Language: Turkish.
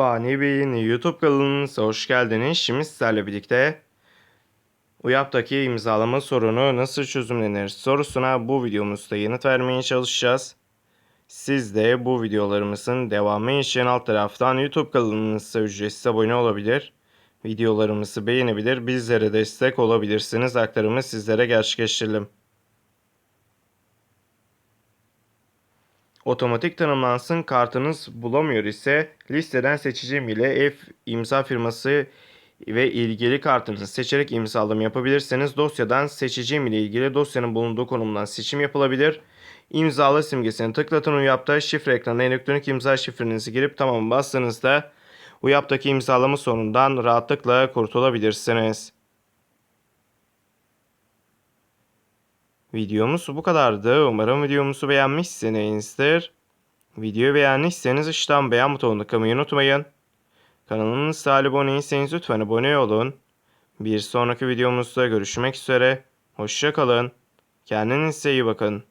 Fani Bey'in YouTube kanalınıza hoş geldiniz. Şimdi sizlerle birlikte UYAP'taki imzalama sorunu nasıl çözümlenir sorusuna bu videomuzda yanıt vermeye çalışacağız. Siz de bu videolarımızın devamı için alt taraftan YouTube kanalımıza ücretsiz abone olabilir. Videolarımızı beğenebilir, bizlere destek olabilirsiniz. Aktarımı sizlere gerçekleştirelim. Otomatik tanımlansın kartınız bulamıyor ise listeden seçeceğim ile F imza firması ve ilgili kartınızı seçerek imzalama yapabilirsiniz. Dosyadan seçeceğim ile ilgili dosyanın bulunduğu konumdan seçim yapılabilir. İmzala simgesini tıklatın UYAP'ta şifre ekranına elektronik imza şifrenizi girip tamam bastığınızda UYAP'taki imzalama sorunundan rahatlıkla kurtulabilirsiniz. Videomuz bu kadardı. Umarım videomuzu beğenmişsinizdir. Videoyu beğendiyseniz aşağıdan beğen butonuna tıklamayı unutmayın. Kanalımıza abone değilseniz lütfen abone olun. Bir sonraki videomuzda görüşmek üzere. Hoşçakalın. Kendinize iyi bakın.